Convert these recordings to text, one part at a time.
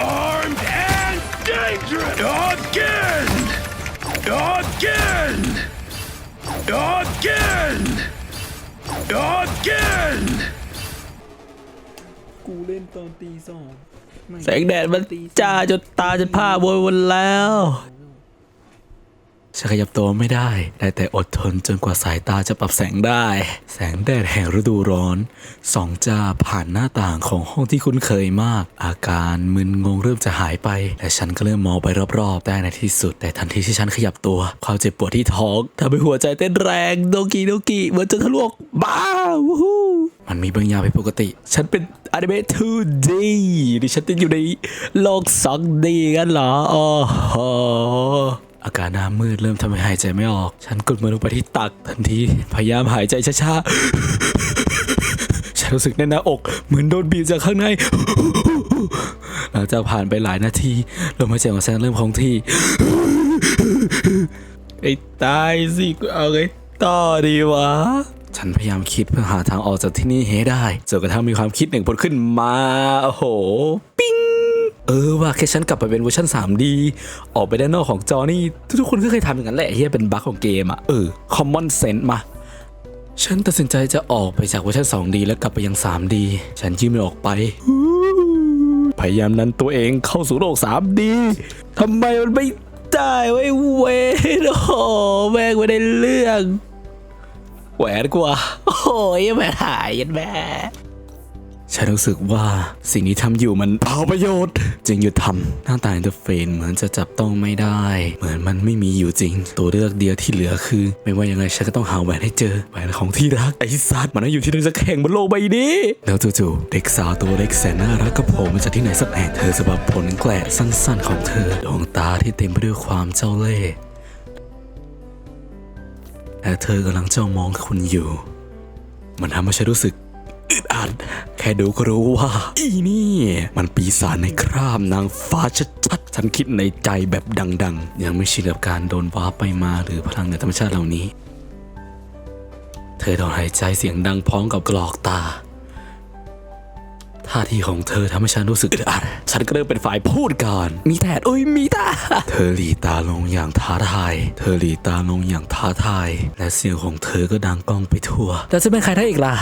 Armed and dangerous! Again! Again! Again! Again! กูเล่นตอนตีสองไม่แสงแดดมันจ้าจนตาจะผ้าโวยหมดแล้ว ฉันขยับตัวไม่ได้ ได้แต่อดทนจนกว่าสายตาจะปรับแสงได้ แสงแดดแห่งฤดูร้อนส่องจ้าผ่านหน้าต่างของห้องที่คุ้นเคยมาก อาการมึนงงเริ่มจะหายไป และฉันก็เริ่มมองไปรอบๆ ได้ในที่สุด แต่ทันทีที่ฉันขยับตัว ความเจ็บปวดที่ท้องทำให้หัวใจเต้นแรงโดกิโดกิเหมือนจะทะลวกบ้าวู้ฮู้มันมีบางอย่างผิดปกติ ฉันเป็นอนิเมะ 2D ดิฉันติดอยู่ในโลก 2D กันเหรอโอ้โห อาการหน้ามืดเริ่มทำให้หายใจไม่ออก ฉันกดมือลงไปที่ตักทันทีพยายามหายใจช้าๆ ฉันรู้สึกแน่นหน้าอก เหมือนโดนบีบจากข้างใน หลังจากผ่านไปหลายนาทีลมหายใจของฉันเริ่มคงที่ ไอ้ตายสิกูเอาไงต่อดีวะฉันพยายามคิดเพื่อหาทางออกจากที่นี่ให้ได้จนกระทั่งมีความคิดหนึ่งผลขึ้นมา โอ้โห ปิ้ง เออว่าแค่ฉันกลับไปเป็นเวอร์ชัน 3D ออกไปด้านนอกของจอนี่ ทุกคนก็เคยทำอย่างนั้นแหละเฮียเป็นบั๊กของเกมอะเออ common sense มา ฉันตัดสินใจจะออกไปจากเวอร์ชัน 2D แล้วกลับไปยัง 3D ฉันยื่นมันออกไป พยายามนั้นตัวเองเข้าสู่โลก 3D ทำไมมันไม่ได้ไว้ยเวนโอ้โหแม่งไม่ได้เรื่องแหวนกว่า โอ้ยแม่หายยันแม่ ฉันรู้สึกว่าสิ่งที่ทำอยู่มันเปล่าประโยชน์ จึงหยุดทำหน้าตาอินเทอร์เฟซเหมือนจะจับต้องไม่ได้ เหมือนมันไม่มีอยู่จริง ตัวเลือกเดียวที่เหลือคือ ไม่ว่ายังไงฉันก็ต้องหาแหวนให้เจอแหวนของที่รักไอ้สัตว์มันต้องอยู่ที่ไหนสักแห่งบนโลกใบนี้แล้วจู่ๆเด็กสาวตัวเล็กแสนน่ารักก็โผล่มาจากที่ไหนสักแห่งเธอสะบัดผลแกละสั้น ๆ ของเธอดวงตาที่เต็มไปด้วยความเจ้าเล่ห์และเธอกำลังจ้องมองคุณอยู่ มันทำให้ฉันรู้สึก อึดอัด แค่ดูก็รู้ว่า อีนี่ มันปีศาจในคราบนางฟ้าชัดๆ ฉันคิดในใจแบบดังๆ ยังไม่ชินกับการโดนว้าไปมาหรือพลังในธรรมชาติเหล่านี้ เธอถอนหายใจเสียงดังพร้อมกับกรอกตาท่าทีของเธอทำให้ฉันรู้สึกอึดอัด ฉันก็เริ่มเป็นฝ่ายพูดก่อน มีแต่เอ้ยมีต่เธอหลีตาลงอย่างท้าทาย เธอหลีตาลงอย่างท้าทาย และเสียงของเธอก็ดังก้องไปทั่ว แต่จะเป็นใครได้อีกล่ะ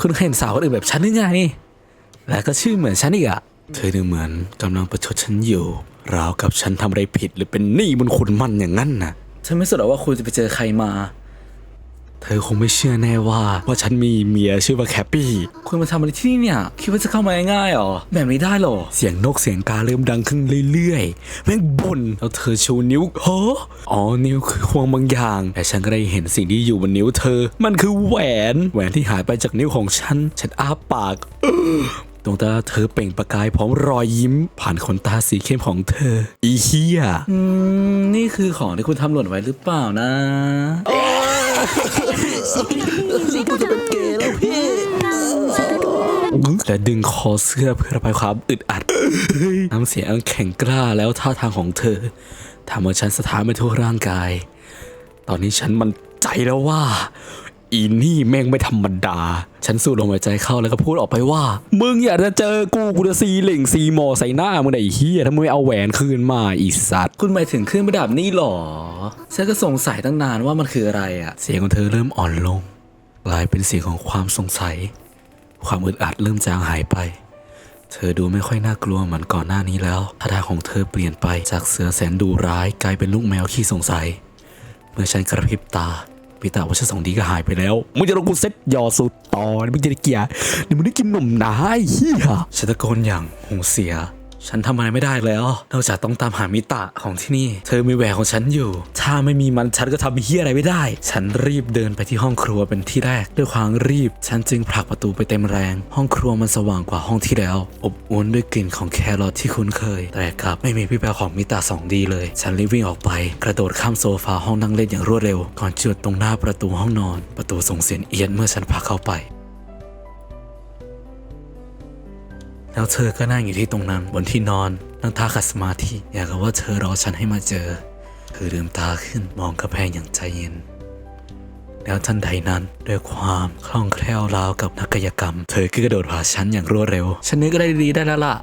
คุณเห็นสาวคนอื่นแบบฉันหรือไง และก็ชื่อเหมือนฉันอีกอะเธอดูเหมือนกำลังประชดฉันอยู่ราวกับฉันทำอะไรผิดหรือเป็นหนี้บุญคุณมันอย่างนั้นนะฉันไม่สนหรอกว่าคุณจะไปเจอใครมา เธอคงไม่เชื่อแน่ว่าว่าฉันมีเมียชื่อว่าแคปปี้คุณมาทำอะไรที่นี่เนี่ย คิดว่าจะเข้ามาง่ายๆหรอ แบบไม่ได้หรอ เสียงนกเสียงกาเริ่มดังขึ้นเรื่อยๆ แม่งบ่นแล้วเธอชูนิ้วเฮ้ออ๋อ นิ้วคือควงบางอย่าง แต่ฉันก็ได้เห็นสิ่งที่อยู่บนนิ้วเธอ มันคือแหวน แหวนที่หายไปจากนิ้วของฉัน ฉันอ้าปากดวงตาเธอเปล่งประกายพร้อมรอยยิ้ม ผ่านขนตาสีเข้มของเธอ อีเฮียอืมนี่คือของที่คุณทำหล่นไว้หรือเปล่านะ และดึงคอเสื้อเพื่อระบายความอึดอัดน้ำเสียงแข็งกล้าแล้วท่าทางของเธอทำให้ฉันสะท้านไปทั่วร่างกาย ตอนนี้ฉันมันใจแล้วว่า อีนี่แม่งไม่ธรรมดา ฉันสูดลมหายใจเข้าแล้วก็พูดออกไปว่า มึงอยากจะเจอกูกูจะซีเหล่งซีหมอใส่หน้ามึงไอ้เฮียถ้ามึงไม่เอาแหวนคืนมาอีสัตว์คุณหมายถึงเครื่องประดับนี่หรอ ฉันก็สงสัยตั้งนานว่ามันคืออะไรอะเสียงของเธอเริ่มอ่อนลงกลายเป็นเสียงของความสงสัย ความอึดอัดเริ่มจางหายไป เธอดูไม่ค่อยน่ากลัวเหมือนก่อนหน้านี้แล้วท่าทางของเธอเปลี่ยนไปจากเสือแสนดุร้ายกลายเป็นลูกแมวขี้สงสัย เมื่อฉันกระพริบตา ปีตาว่าฉันสองดีก็หายไปแล้ว มึงจะลงกูเซ็ตยอสุดต่อมึงจะได้เกียร์เดี๋ยวมึงได้กินนมนายเฮียฉันตะโกนอย่างหงเสีย ฉันทำอะไรไม่ได้แล้ว นอกจากต้องตามหามิตะของที่นี่ เธอมีแหวนของฉันอยู่ ถ้าไม่มีมันฉันก็ทำเฮียอะไรไม่ได้ ฉันรีบเดินไปที่ห้องครัวเป็นที่แรก ด้วยความรีบ ฉันจึงผลักประตูไปเต็มแรง ห้องครัวมันสว่างกว่าห้องที่แล้ว อบอวลด้วยกลิ่นของแครอทที่คุ้นเคย แต่กลับไม่มีพี่แปลของมิตาสองดีเลย ฉันรีบวิ่งออกไป กระโดดข้ามโซฟาห้องนั่งเล่นอย่างรวดเร็ว ก่อนจุดตรงหน้าประตูห้องนอน ประตูส่งเสียงเอียดเมื่อฉันพาเข้าไป แล้วเธอก็นั่งอยู่ที่ตรงนั้นบนที่นอนนั่งท่าขัดสมาธิอย่ากับว่าเธอรอฉันให้มาเจอ เธอลืมตาขึ้นมองกระแพงอย่างใจเย็น แล้วทันใดนั้นด้วยความคล่องแคล่วราวกับนักกายกรรม เธอก็กระโดดผ่าฉันอย่างรวดเร็ว ฉันนึกได้ดีได้แล้วล่ะ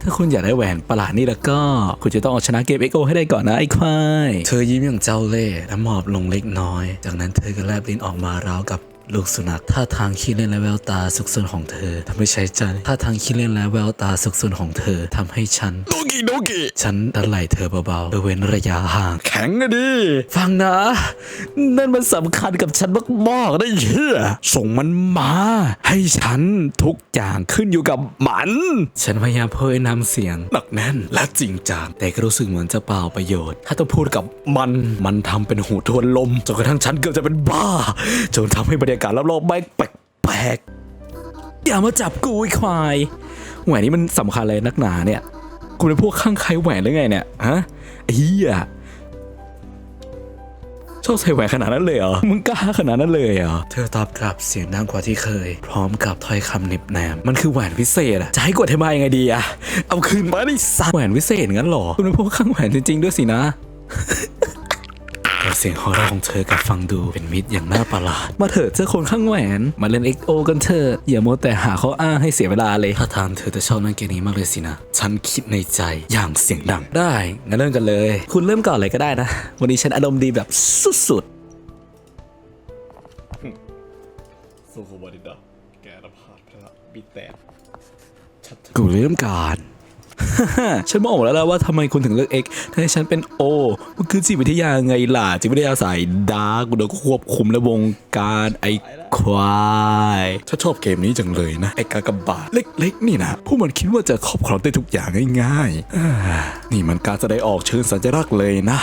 ถ้าคุณอยากได้แหวนประหลาดนี่แล้วก็ คุณจะต้องเอาชนะเกมเอ็กโอให้ได้ก่อนนะไอ้ควาย เธอยิ้มอย่างเจ้าเล่ห์และหมอบลงเล็กน้อย จากนั้นเธอก็แลบลิ้นออกมาราวกับ ลูกสุนัขท่าทางขี้เล่นและแววตาสุขสนของเธอทำให้ใช้ใจท่าทางขี้เล่นและแววตาสุขสนของเธอทำให้ฉันโดกิโดกิฉันดันไหลเธอเบาๆโดยเว้นระยะห่าง แข็งอะดิ ฟังนะ นั่นมันสำคัญกับฉันมากๆนะเฮียส่งมันมา ให้ฉันทุกอย่างขึ้นอยู่กับมัน ฉันพยายามเพ้ยนำเสียงหนักแน่นและจริงจังแต่ก็รู้สึกเหมือนจะเปล่าประโยชน์ ถ้าต้องพูดกับมันมันทำเป็นหูทวนลมจนกระทั่งฉันเกือบจะเป็นบ้าจนทำให้บรรยากาศรอบๆแม่งแปลกๆอย่ามาจับกูไอ้ควายแหวนนี้มันสำคัญเลยนักหนาเนี่ยคุณเป็นพวกข้างใครแหวนหรือไงเนี่ยฮะไอ้เหี้ยชอบใส่แหวนขนาดนั้นเลยเหรอ มึงกล้าขนาดนั้นเลยเหรอ เธอตอบกลับเสียงดังกว่าที่เคย พร้อมกับถ้อยคำเหน็บแนม มันคือแหวนพิเศษอะจะให้กดให้มายังไงดีอะเอาคืนมาดิสัตว์แหวนพิเศษงั้นเหรอคุณเป็นพวกข้างแหวนจริงๆด้วยสินะ แต่เสียงหัวเราะของเธอกับฟังดูเป็นมิตรอย่างน่าประหลาด มาเถอะเจ้าคนข้างแหวน มาเล่น XO กันเถอะอย่ามัวแต่หาข้ออ้างให้เสียเวลาเลย ถ้าทางเธอจะชอบนั่นเกมนี้มากเลยสินะ ฉันคิดในใจอย่างเสียงดัง ได้ งั้นเริ่มกันเลย คุณเริ่มก่อนเลยก็ได้นะ วันนี้ฉันอารมณ์ดีแบบสุดๆโซโคบาดิดาแกระพาดพระบิแตกกูเริ่มก่อน ฉันบอกแล้วแล้วว่าทำไมคุณถึงเลือก X ถ้าฉันเป็น O มันคือจิตวิทยาไงล่ะจิตวิทยาสายดาร์กโดยควบคุมและวงการไอ้ควายฉันชอบเกมนี้จังเลยนะ ไอ้กากบาทเล็กๆ นี่นะพวกมันคิดว่าจะครอบครองได้ทุกอย่างง่ายๆ นี่มันการแสดงออกเชิงสัญลักษณ์เลยนะ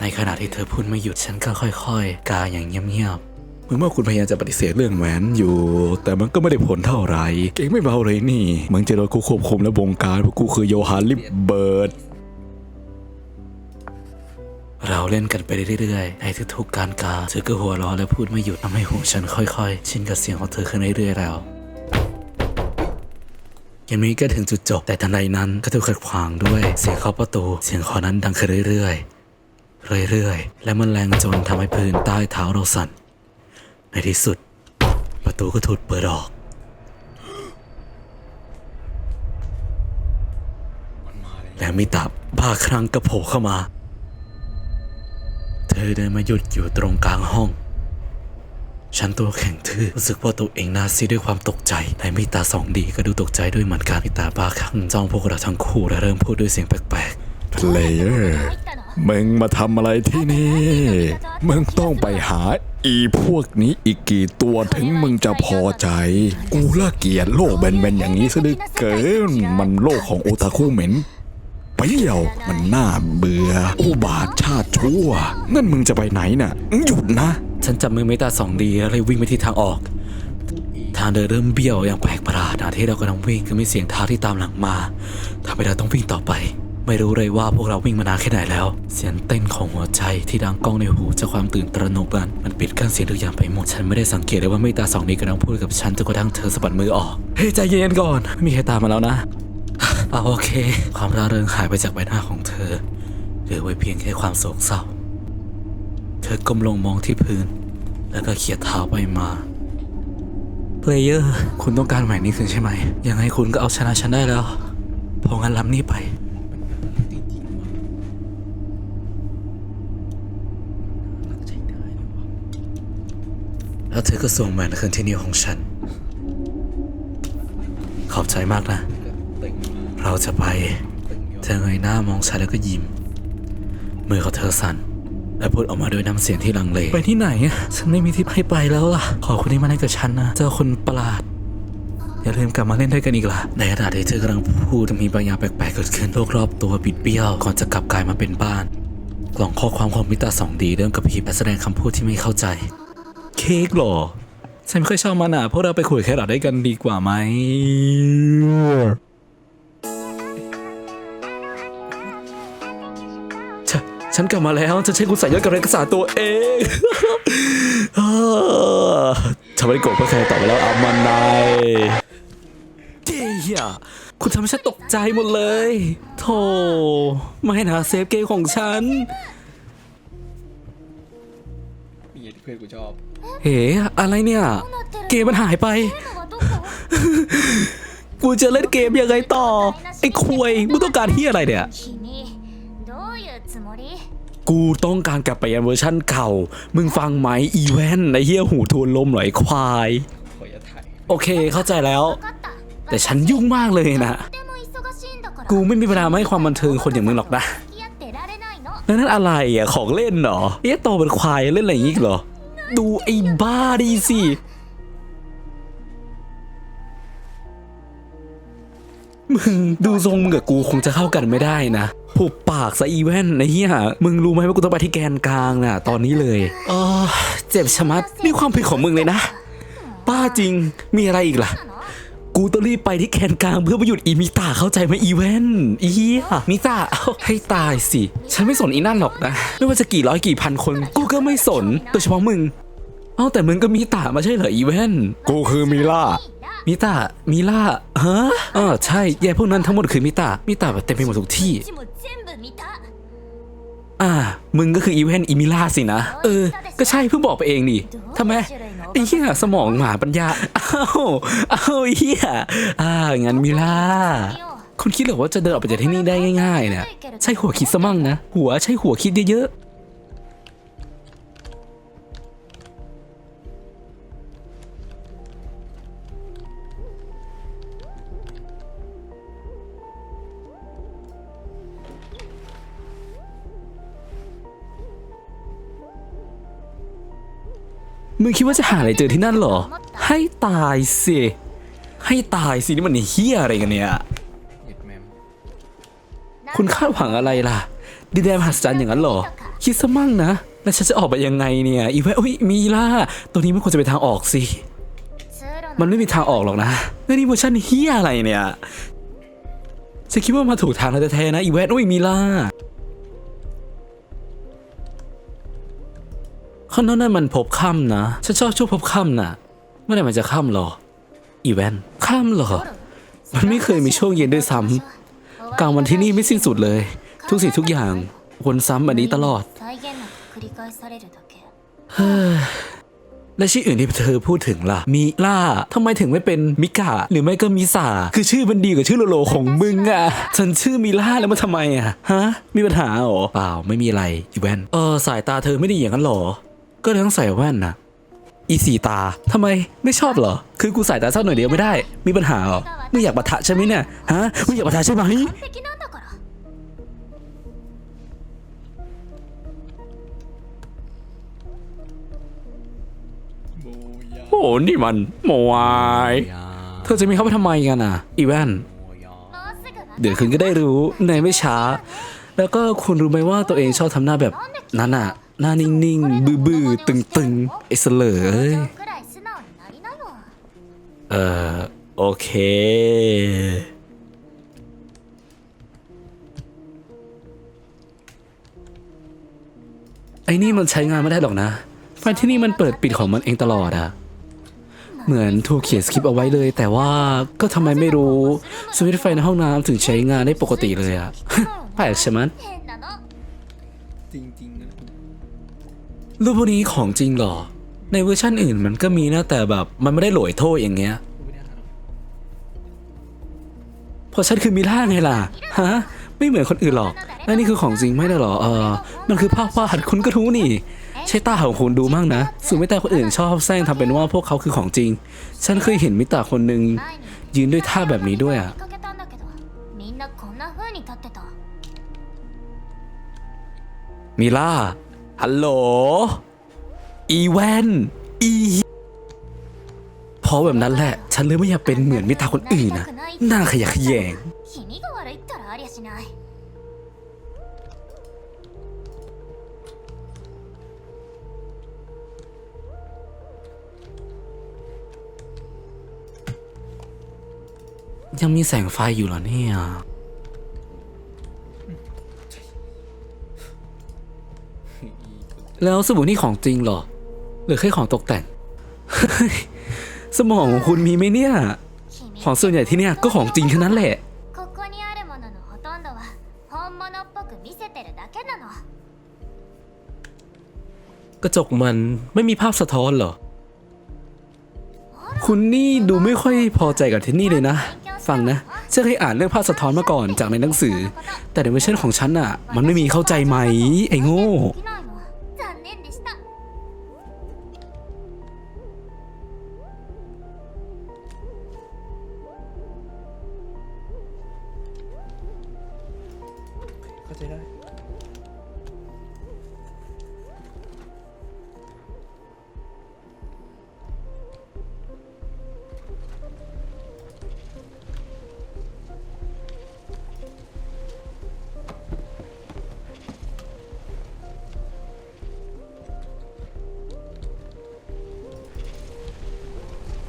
ในขณะที่เธอพูดไม่หยุดฉันก็ค่อย ๆ กาอย่างเงียบๆ เหมือนว่าคุณพยายามจะปฏิเสธเรื่องแหวนอยู่ แต่มันก็ไม่ได้ผลเท่าไหร่เก่งไม่เบาเลยนี่มือนจะโดนกูควบคุมและบงการเพราะกูคือโยฮานลิบเบิร์ดเราเล่นกันไปเรื่อยๆ ในทุกๆการกาเธอก็หัวเราะและพูดไม่หยุดทำให้หูฉันค่อยๆ ชินกับเสียงของเธอขึ้นเรื่อยๆแล้วเกมนี้ก็ถึงจุดจบ แต่ทันใดนั้นก็ถูกขัดขวางด้วย เสียงเคาะประตู เสียงเคอนั้นดังขึ้นเรื่อยๆ เรื่อยๆ และมันแรงจนทำให้พื้นใต้เท้าเราสั่น ในที่สุด ประตูก็ถูกเปิดออก และมีตาบ้าครั้งก็โผล่เข้ามา เธอเดินมาหยุดอยู่ตรงกลางห้อง ฉันตัวแข็งทื่อรู้สึกว่าตัวเองน่าซีดด้วยความตกใจในมีตาสองดีก็ดูตกใจด้วยเหมือนกันมีตาบ้าคลั่งจ้องพวกเราทั้งคู่และเริ่มพูดด้วยเสียงแปลกเพลเยอร์มึงมาทำอะไรที่นี่ มึงต้องไปหา อีพวกนี้อีกกี่ตัวถึงมึงจะพอใจ กูละเกียดโลกแบนๆอย่างนี้ซะเหลือเกิน มันโลกของโอตาคุเหม็นเปรี้ยวมันน่าเบื่อ อุบาทชาติชั่ว นั่นมึงจะไปไหนน่ะ หยุดนะ ฉันจับมือไม่ตาสองดีแล้วเลยวิ่งไปที่ทางออก ทางเดินเริ่มเบี้ยวอย่างแปลกประหลาดขณะที่เรากำลังวิ่งก็มีเสียงเท้าที่ตามหลังมาทำให้เราต้องวิ่งต่อไป ไม่รู้เลยว่าพวกเราวิ่งมานานแค่ไหนแล้ว เสียงเต้นของหัวใจที่ดังก้องในหูจากความตื่นตระหนกนั้นมันปิดกั้นเสียงทุกอย่างไปหมด ฉันไม่ได้สังเกตเลยว่าเมตาสองนี้กำลังพูดกับฉันจนกระทั่งเธอสะบัดมือออก เฮ้ใจเย็นก่อน ไม่มีใครตามมาแล้วนะเอาโอเค ความร่าเริงหายไปจากใบหน้าของเธอเหลือไว้เพียงแค่ความโศกเศร้า เธอก้มลงมองที่พื้น แล้วก็เขี่ยเท้าไปมาเพลเยอร์คุณต้องการแหวนนี้คืนใช่ไหมยังไงคุณก็เอาชนะฉันได้แล้วพราะงั้นรับนี่ไป แล้วเธอก็ส่งแหวนคืนที่นิ้วของฉัน ขอบใจมากนะ เราจะไป เธอเงยหน้ามองฉันแล้วก็ยิ้ม มือของเธอสั่น และพูดออกมาด้วยน้ำเสียงที่ลังเล ไปที่ไหนอะฉันไม่มีที่ให้ไปแล้วล่ะ ขอคุณที่มาเล่นกับฉันนะเจ้าคนประหลาด อย่าลืมกลับมาเล่นด้วยกันอีกล่ะ ในขณะที่เธอกำลังพูดมีบางอย่างแปลกๆเกิดขึ้นโลกรอบตัวบิดเบี้ยวก่อนจะกลับกลายมาเป็นบ้านกล่องข้อความของมิตาสองดีเริ่มกระพริบและแสดงคำพูดที่ไม่เข้าใจ เค้กหรอ ฉันไม่ค่อยชอบมันอะ พวกเราไปคุยแครอทด้กันดีกว่าไหมฉ,ฉันกลับมาแล้ว ฉันใช้คุณใส่ยอดกับเอกสารตัวเองฉันไม่ได้โกรธเพื่อใครต่อไปแล้วอามันนายเฮียคุณทำให้ฉันตกใจหมดเลย โธ่ไม่นะเซฟเกมของฉันมีเพื่อนกูชอบ เฮ้อะไรเนี่ย เกมมันหายไป กูจะเล่นเกมยังไงต่อ ไอ้ควยมึงต้องการเฮียอะไรเนี่ย กูต้องการกลับไปยันเวอร์ชั่นเก่า มึงฟังไหมอีเวนในเฮียหูทวนลมหน่อยควาย โอเคเข้าใจแล้ว แต่ฉันยุ่งมากเลยนะ กูไม่มีเวลาให้ความบันเทิงคนอย่างมึงหรอกนะนั่นอะไรอะของเล่นเหรอเอ๊ะโตเป็นควายเล่นอะไรอย่างนี้เหรอ ดูไอ้บ้าดีสิ มึงดูทรงมึงกับกูคงจะเข้ากันไม่ได้นะผูกปากซะอีเวนไอ้เหี้ยมึงรู้ไหมว่ากูต้องไปที่แกนกลางน่ะ ตอนนี้เลยเออเจ็บชะมัดนี่ความผิดของมึงเลยนะ ป้าจริงมีอะไรอีกล่ะ กูต้องรีบไปที่แกนกลางเพื่อไปหยุดอีมิตาเข้าใจไหมอีเวนอีเหี้ยมิตาเอาให้ตายสิ ฉันไม่สนอีนั่นหรอกนะ ไม่ว่าจะกี่ร้อยกี่พันคน กูก็ไม่สน โดยเฉพาะมึง เอ้าแต่มึงก็มิตามาใช่เหรออีเวน กูคือมิล่า มิตามิล่าฮะอ๋อใช่แย่พวกนั้นทั้งหมดคือมิตามิตาแบบเต็มไปหมดทุกที่ うちも全部見た อ่า มึงก็คืออีเวนอีมิล่าสินะ เออ ก็ใช่เพิ่งบอกไปเองนี่ทำไม ไอ้เหี้ยสมองหมาปัญญาอ้าวอ้าวไอ้เหี้ยอ่างั้นมิล่าคุณคิดเหรอว่าจะเดินออกไปจากที่นี่ได้ง่ายๆเนี่ยใช่หัวคิดซะมั่งนะ หัวใช่หัวคิดเยอะๆ มึงคิดว่าจะหาอะไรเจอที่นั่นเหรอ ให้ตายสิ ให้ตายสินี่มันเฮี้ยอะไรกันเนี่ยเย็ดแมมคุณคาดหวังอะไรล่ะ ดินแดนมหัศจรรย์อย่างนั้นเหรอ คิดซะมั่งนะ แล้วฉันจะออกไปยังไงเนี่ย อีเวนอุ้ยมีล่าตัวนี้ไม่ควรจะเป็นทางออกสิ มันไม่มีทางออกหรอกนะแล้วนี่เวอร์ชันเฮียอะไรเนี่ย ฉันคิดว่ามาถูกทางแล้วแท้ๆนะอีเวนอุ้ยมีล่า ข้างนอกนั่นมันพบค่ำนะ ฉันชอบช่วงพบค่ำนะเมื่อไหร่มันจะค่ำหรอ อีเวนค่ำหรอ มันไม่เคยมีช่วงเย็นด้วยซ้ำกลางวันที่นี่ไม่สิ้นสุดเลย ทุกสิ่งทุกอย่างวนซ้ำแบบนี้ตลอดและชื่ออื่นที่เธอพูดถึงล่ะ มีล่าทำไมถึงไม่เป็นมิกะหรือไม่ก็มิสาคือชื่อมันดีกว่าชื่อโลโลของมึงอะ ฉันชื่อมีล่าแล้วมันทำไมอะ ฮะ มีปัญหาหรอ เปล่าไม่มีอะไรอีเวนเออสายตาเธอไม่ได้อย่างนั้นหรอ ก็เลยต้องใส่แว่นนะอีสีตาทำไมไม่ชอบเหรอ คือกูใส่ตาสั้นหน่อยเดียวไม่ได้ มีปัญหาเหรอไม่อยากปะทะใช่ไหมเนี่ยฮะไม่อยากปะทะใช่ไหมโอ้นี่มันโมวยเธอจะมีเขาไปทำไมกันอะ อีแวนเดี๋ยวคุณก็ได้รู้ในไม่ช้า แล้วก็คุณรู้ไหมว่าตัวเองชอบทำหน้าแบบนั้นอะ หน้านิ่งๆ บื้อๆ ตึงๆไอ้เสลอเอ่อโอเค ไอ้นี่มันใช้งานไม่ได้หรอกนะ ไฟที่นี่มันเปิดปิดของมันเองตลอดอะเหมือนถูกเขียนสคริปเอาไว้เลย แต่ว่าก็ทำไมไม่รู้สวิตไฟในห้องน้ำถึงใช้งานได้ปกติเลยอะแปลกใช่ไหมจริงๆนะ รูปพวกนี้ของจริงหรอ ในเวอร์ชั่นอื่นมันก็มีนะแต่แบบมันไม่ได้โหลยโทษอย่างเงี้ยเพราะฉันคือมิล่าไงล่ะฮะไม่เหมือนคนอื่นหรอกแล้วนี่คือของจริงไม่ได้หรอเออมันคือภาพวาดคุณก็รู้นี่ ใช้ตาของคุณดูมั่งนะสื่อไม่แต่คนอื่นชอบแซงทำเป็นว่าพวกเขาคือของจริง ฉันเคยเห็นมิตาคนหนึ่งยืนด้วยท่าแบบนี้ด้วยอะมิล่า ฮัลโหล อีแวนอีพอแบบนั้นแหละ ฉันเลยไม่อยากเป็นเหมือนมิตาคนอื่นนะน่าขยะแขยงยังมีแสงไฟอยู่เหรอเนี่ย แล้วสบู่นี่ของจริงเหรอ หรือแค่ของตกแต่ง สมองของคุณมีไหมเนี่ย ของส่วนใหญ่ที่เนี่ยก็ของจริงแค่นั้นแหละ กระจกมันไม่มีภาพสะท้อนเหรอ คุณนี่ดูไม่ค่อยพอใจกับที่นี่เลยนะ ฟังนะฉันเคยอ่านเรื่องภาพสะท้อนมาก่อนจากในหนังสือ แต่ในเวอร์ชันของฉันอะ มันไม่มีเข้าใจไหม ไอ้โง่ เข้าใจได้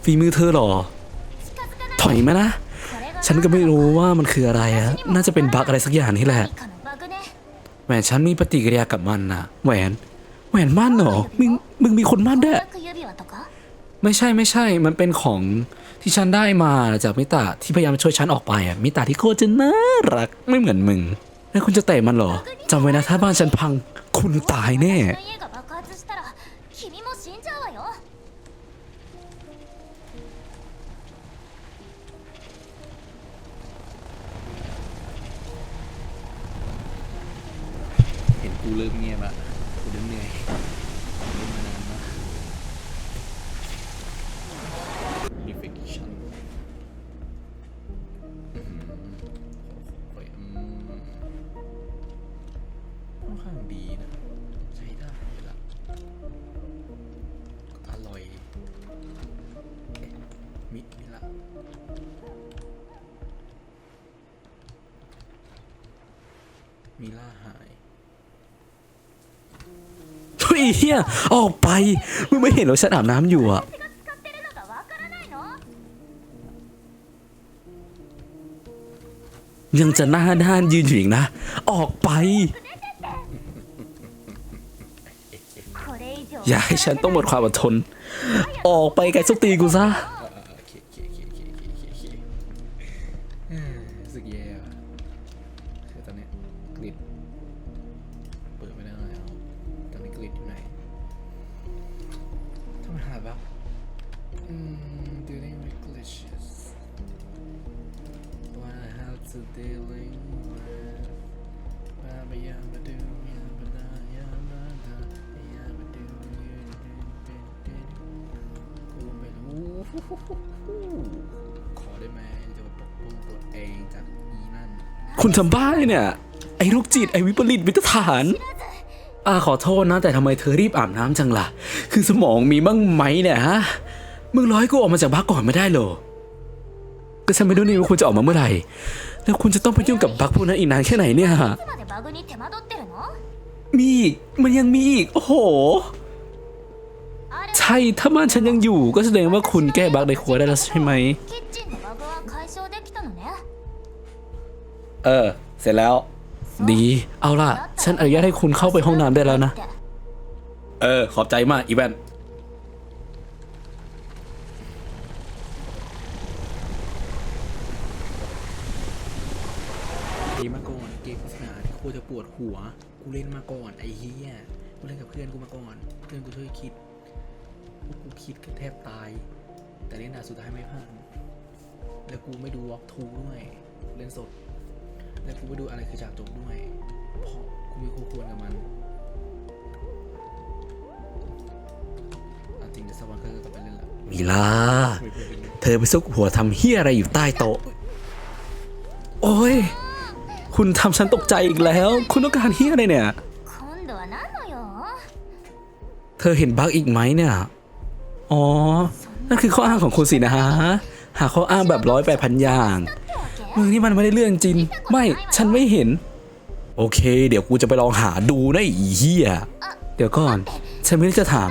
ฝีมือเธอหรอ ถอยไหมนะ ฉันก็ไม่รู้ว่ามันคืออะไรอะน่าจะเป็นบั๊กอะไรสักอย่างนี่แหละ แหวนฉันมีปฏิกิริยากับมันนะแหวน แหวนมั่นเหรอมึงมึงมีคนมั่นด้วยไม่ใช่ไม่ใช่ มันเป็นของที่ฉันได้มาจากมิตาที่พยายามช่วยฉันออกไปอะมิตาที่โคตรจะน่ารักไม่เหมือนมึงแล้วคุณจะเตะมันเหรอจำไว้นะถ้าบ้านฉันพังคุณตายแน่ กูเริ่มเงียบอะ ฮียออกไป มึงไม่เห็นเหรอฉันาบน้ำอยู่อะยังจะหน้าด้านยืนอยู่อีนะ ออกไป อย่าให้ฉันต้องหมดความอดทน ออกไปไกลสุกตีกูซะ เนี่ย ไอ้ลูกจิตไอ้วิปริตวิตฐานอาขอโทษนะ แต่ทำไมเธอรีบอาบน้ำจังละ่ะ คือสมองมีบ้างไหมเนี่ยฮะมึงร้อยกูออกมาจากบ้าก่อนไม่ได้หรอก็ฉันไม่รู้นี่ว่าคุณจะออกมาเมื่อไหร่ แล้วคุณจะต้องไปยุ่งกับบักพวกนั้นอีกนานแค่ไหนเนี่ยมีอีมันยังมีอีก โอ้โห ใช่ถ้าบ้านฉันยังอยู่ ก็แสดงว่าคุณแก้บักในครัวได้แล้วใช่ไหมเออ เสร็จแล้ว ดี เอาล่ะ ฉันอนุญาตให้คุณเข้าไปห้องน้ำได้แล้วนะ เออ ขอบใจมาก อีแวนเกมมาก่อนเกมโฆษณาที่โคตรจะปวดหัว กูเล่นมาก่อนไอ้เฮียกูเล่นกับเพื่อนกูมาก่อน เพื่อนกูช่วยคิดพวกกูคิดกันแทบตาย แต่เล่นด่านสุดท้ายไม่ผ่าน แล้วกูไม่ดูวอล์กทูด้วย เล่นสด และกูไปดูอะไรคือจากจบด้วยเพราะกูมีคู่ควรกับมันจริงแต่สวรรค์ก็จะไปเล่นละมีลา เธอไปซุกหัวทำเฮียอะไรอยู่ใต้โต๊ะ โอ้ย คุณทำฉันตกใจอีกแล้ว คุณต้องการเฮียอะไรเนี่ย เธอเห็นบั๊กอีกไหมเนี่ย อ๋อ นั่นคือข้ออ้างของคุณสินะฮะ หาข้ออ้างแบบร้อยแปดพันอย่าง มึงนี่มันไม่ได้เรื่องจริง ไม่ฉันไม่เห็น โอเค เดี๋ยวกูจะไปลองหาดูนะอีเหี้ยเดี๋ยวก่อน ฉันไม่ได้จะถาม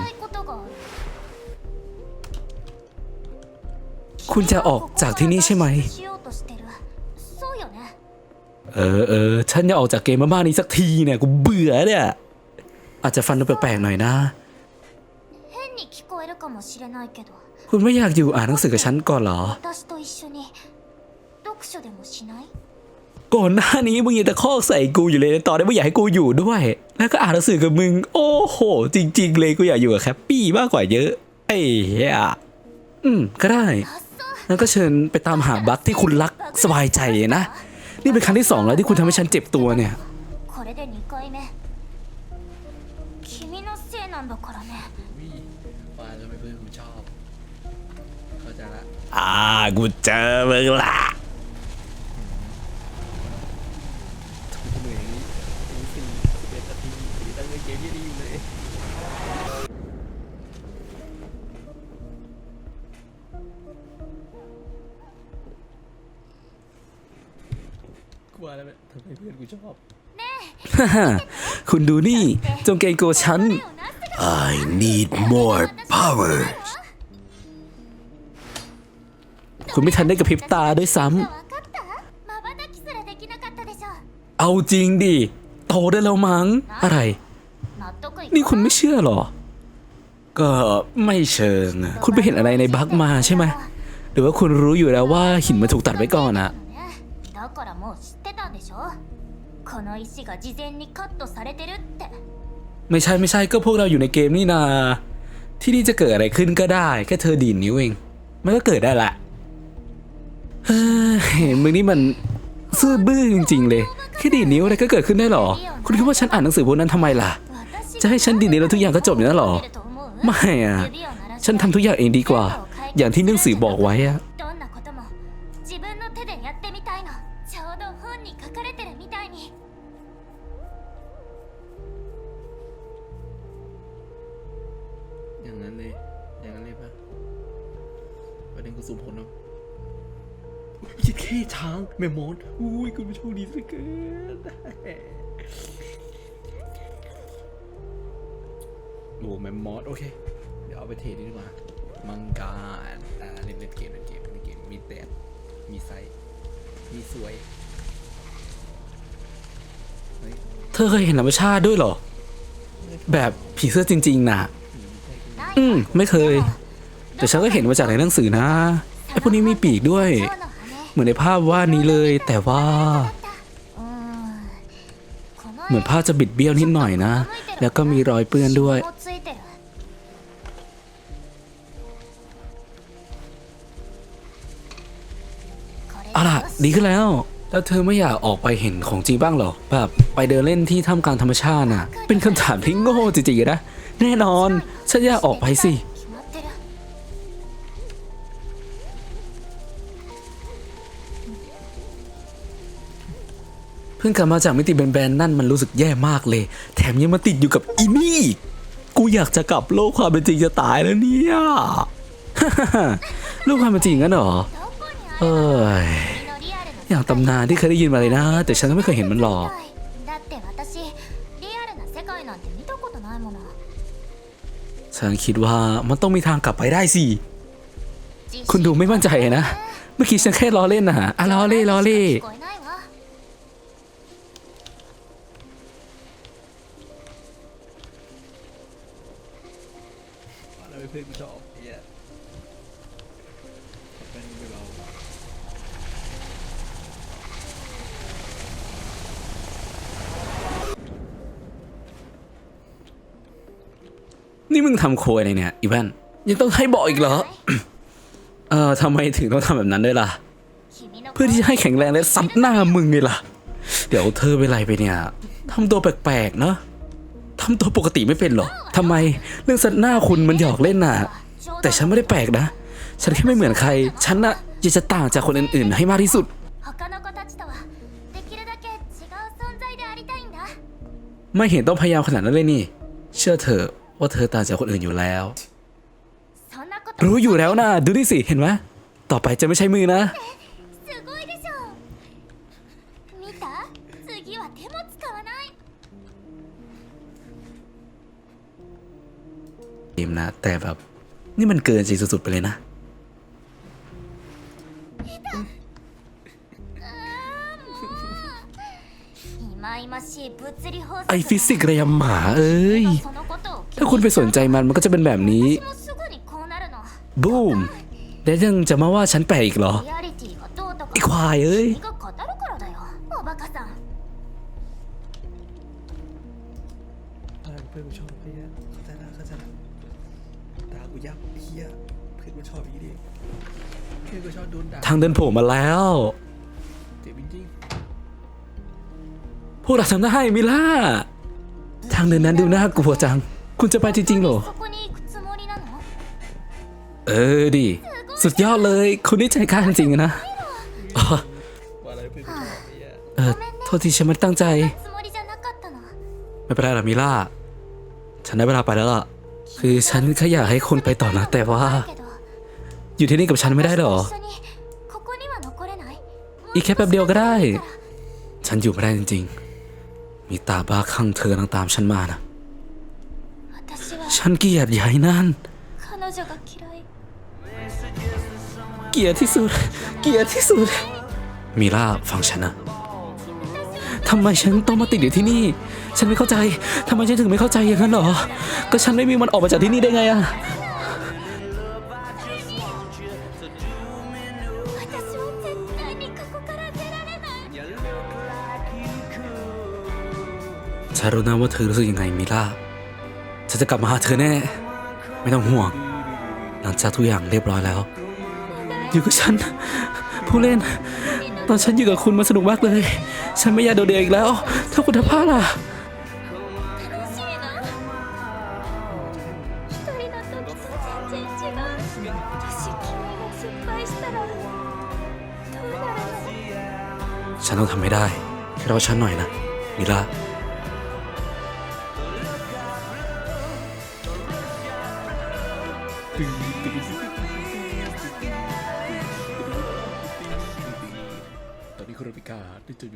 คุณจะออกจากที่นี่ใช่ไหม เออเออฉันจะออกจากเกมบ้านี้สักทีเนี่ย กูเบื่อเนี่ย อาจจะฟันดูแปลกๆหน่อยนะ คุณไม่อยากอยู่อ่านหนังสือกับฉันก่อนเหรอ 読書でもしない ก่อนหน้านี้มึงยังตะคอกใส่กูอยู่เลยตอนนี้มึงอยากให้กูอยู่ด้วย แล้วก็อ่านหนังสือกับมึง โอ้โห จริง ๆ เลยกูอยากอยู่กับแคปปี้มากกว่าเยอะไอ้เหี้ยอืมก็ได้ งั้นก็เชิญไปตามหาบัคที่คุณรักสบายใจนะ นี่เป็นครั้งที่สองแล้วที่คุณทำให้ฉันเจ็บตัวเนี่ย これで2回目君のせいなんだからね วิว่าแล้วไม่เพื่อนกูชอบ เข้าใจละ อ่า กูเจอมึงละ ว่าแล้วทำไมเพื่อนกูชอบ ฮ่าฮ่า คุณดูนี่ จงเกรงกลัวฉัน I need more power คุณไม่ทันได้กระพริบตาด้วยซ้ 分かったまばたきすらできなかったでしょ ำ เอาจริงดิ โตได้แล้วมั้ง อะไร 納得いく นี่คุณไม่เชื่อเหรอ ก็ไม่เชิงอะคุณไปเห็นอะไรในบัคมาใช่ไหม หรือว่าคุณรู้อยู่แล้วว่าหินมันถูกตัดไว้ก่อนอะ ねだからもう知ってたんでしょ この石が事前にカットされてるって ไม่ใช่ไม่ใช่ก็พวกเราอยู่ในเกมนี่นา ที่นี่จะเกิดอะไรขึ้นก็ได้ แค่เธอดีดนิ้วเอง มันก็เกิดได้ละเฮ้ยมึงนี่มันซื่อบื้อจริง ๆ เลยแค่ดีดนิ้วอะไรก็เกิดขึ้นได้หรอ คุณคิดว่าฉันอ่านหนังสือพวกนั้นทำไมล่ะ 私 จะให้ฉันดีดนิ้วแล้วทุกอย่างก็จบอย่างนั้นหรอ ไม่อะฉันทำทุกอย่างเองดีกว่า อย่างที่หนังสือบอกไว้อะ แม่มอดอุ้ยคุณผู้ชมดีสุดเกินโอ้แม่มอสโอเค เดี๋ยวเอาไปเทดีกว่า มังกาอ่าเล่นเล่นเกมเล่นเกมเล่นเกม มีแต้มมีไซส์มีสวย เธอเคยเห็นธรรมชาติด้วยเหรอ แบบผีเสื้อจริง ๆนะอืม ไม่เคย แต่ฉันก็เห็นมาจากในหนังสือนะ ไอ้พวกนี้มีปีกด้วย มือนในภาพวาดนี้เลย แต่ว่า เหมือนภาพจะบิดเบี้ยวนิดหน่อยนะ แล้วก็มีรอยเปื้อนด้วยอะล่ะ ดีขึ้นแล้ว แล้วเธอไม่อยากออกไปเห็นของจริงบ้างหรอ แบบไปเดินเล่นที่ท่ามกลางธรรมชาติน่ะ เป็นคำถามที่โง่จริงๆนะ แน่นอน ฉันอยากออกไปสิ เพิ่งกลับมาจากมิติแบนๆนั่นมันรู้สึกแย่มากเลย แถมยังมาติดอยู่กับอีนี่กูอยากจะกลับโลกความเป็นจริงจะตายแล้วเนี่ยโลกความเป็นจริงกันเหรอเอ้ยอย่างตำนานที่เคยได้ยินมาเลยนะ แต่ฉันก็ไม่เคยเห็นมันหรอกฉันคิดว่ามันต้องมีทางกลับไปได้สิ คุณดูไม่มั่นใจนะ เมื่อกี้ฉันแค่ล้อเล่นนะอะล้อเล่ล้อเล่ ทำโคอะไรเนี่ยอีแวนยังต้องให้บอกอีกเหรอ เออทำไมถึงต้องทำแบบนั้นด้วยล่ะ เพื่อที่จะให้แข็งแรงและซับหน้ามึงไงล่ะ เดี๋ยวเธอเป็นไรไปเนี่ยทำตัวแปลกๆเนาะทำตัวปกติไม่เป็นหรอทำไมเรื่องสัดหน้าคุณมันหยอกเล่นน่ะ แต่ฉันไม่ได้แปลกนะ ฉันแค่ไม่เหมือนใคร ฉันน่ะอยากจะต่างจากคนอื่นๆ ให้มากที่สุดไม่เห็นต้องพยายามขนาดนั้นเลยนี่ เชื่อเถอะ ว่าเธอต่างจากคนอื่นอยู่แล้ว รู้อยู่แล้วนะดูนี่สิเห็นไหมต่อไปจะไม่ใช้มือนะทีมนะ แต่แบบนี่มันเกินจริงสุดๆไปเลยนะไอฟิสิกส์อะไรหมาเอ้ย ถ้าคุณไปสนใจมันมันก็จะเป็นแบบนี้ บูม และยังจะมาว่าฉันแปลกอีกเหรอไอ้ควายเอ้ยทางเดินโผล่มาแล้วพวกเราทำได้มิล่า ทางเดินนั้นดูน่ากลัวจัง คุณจะไปจริงๆเหรอ เออดิ สุดยอดเลย คุณนี่ใจกล้าจริงนะเออโทษทีฉันไม่ตั้งใจ ไม่เป็นไรหรอกมิล่า ฉันได้เวลาไปแล้วล่ะ คือฉันแค่อยากให้คุณไปต่อนะ แต่ว่า อยู่ที่นี่กับฉันไม่ได้หรอ อีกแค่แป๊บเดียวก็ได้ ฉันอยู่ไม่ได้จริง ๆ มีตาบ้าข้างเธอนั่งตามฉันมาน่ะ ฉันเกลียดยายนั่น เกลียดที่สุด เกลียดที่สุด มีล่าฟังฉันนะทำไมฉันต้องมาติดอยู่ที่นี่ ฉันไม่เข้าใจทำไมฉันถึงไม่เข้าใจอย่างนั้นหรอ ก็ฉันไม่มีมันออกมาจากที่นี่ได้ไงอะฉันรู้นะว่าเธอรู้สึกยังไงมิล่า จะกลับมาหาเธอแน่ ไม่ต้องห่วง หลังจากทุกอย่างเรียบร้อยแล้ว อยู่กับฉัน ผู้เล่น ตอนฉันอยู่กับคุณมันสนุกมากเลย ฉันไม่อยากโดดเดี่ยวอีกแล้ว ถ้าคุณทำพลาดล่ะฉันต้องทำให้ได้รอฉันหน่อยนะมิล่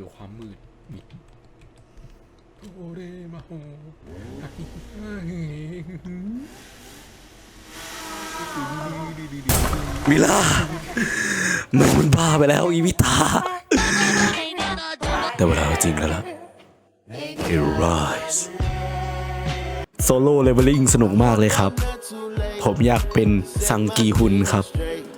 อยู่ความมืดมิดโอเรมาโฮมิล่ามันมันบ้าไปแล้วอีวิตาแต่เวลาจริงแล้วล่ะ Arise โซโล่เลเวลลิ่งสนุกมากเลยครับ ผมอยากเป็นซังกีฮุนครับ